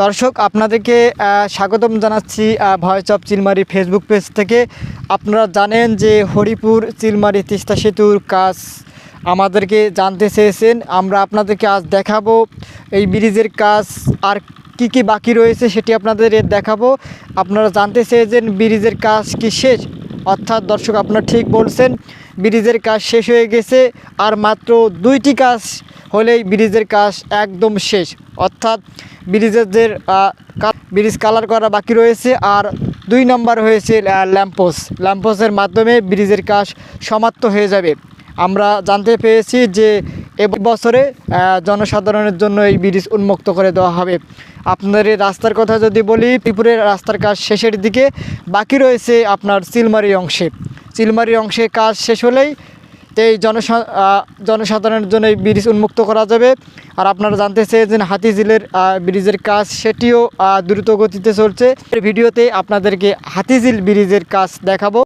দর্শক, আপনাদেরকে স্বাগতম জানাচ্ছি voice of Chilmari Facebook page থেকে। আপনারা জানেন যে হরিপুর চিলমারি তিস্তা সেতুর কাজ আমাদেরকে জানতে চেয়েছেন। আমরা আপনাদেরকে আজ দেখাবো এই ব্রিজের কাজ আর কি কি বাকি রয়েছে সেটি আপনাদের দেখাবো। আপনারা জানতে চেয়েছেন ব্রিজের কাজ কি শেষ? অর্থাৎ দর্শক, আপনারা ঠিক বলছেন ব্রিজের কাজ শেষ হয়ে গেছে আর মাত্র দুইটি কাজ হলেই ব্রিজের কাজ একদম শেষ। অর্থাৎ ব্রিজের ব্রিজ কালার করা বাকি রয়েছে আর দুই নম্বর হয়েছে ল্যাম্পোস ল্যাম্পোসের মাধ্যমে ব্রিজের কাজ সমাপ্ত হয়ে যাবে। আমরা জানতে পেরেছি যে এ বছরে জনসাধারণের জন্য এই ব্রিজ উন্মুক্ত করে দেওয়া হবে। আপনাদের রাস্তার কথা যদি বলি, ত্রিপুরের রাস্তার কাজ শেষের দিকে, বাকি রয়েছে আপনার চিলমারি অংশে। চিলমারি অংশে কাজ শেষ হলেই এই জনসাধারণের জন্য এই ব্রিজ উন্মুক্ত করা যাবে। আর আপনারা জানতে চেয়েছেন হাতিঝিলের ব্রিজের কাজ সেটিও দ্রুত গতিতে চলছে। ভিডিওতে আপনাদেরকে হাতিঝিল ব্রিজের কাজ দেখাবো।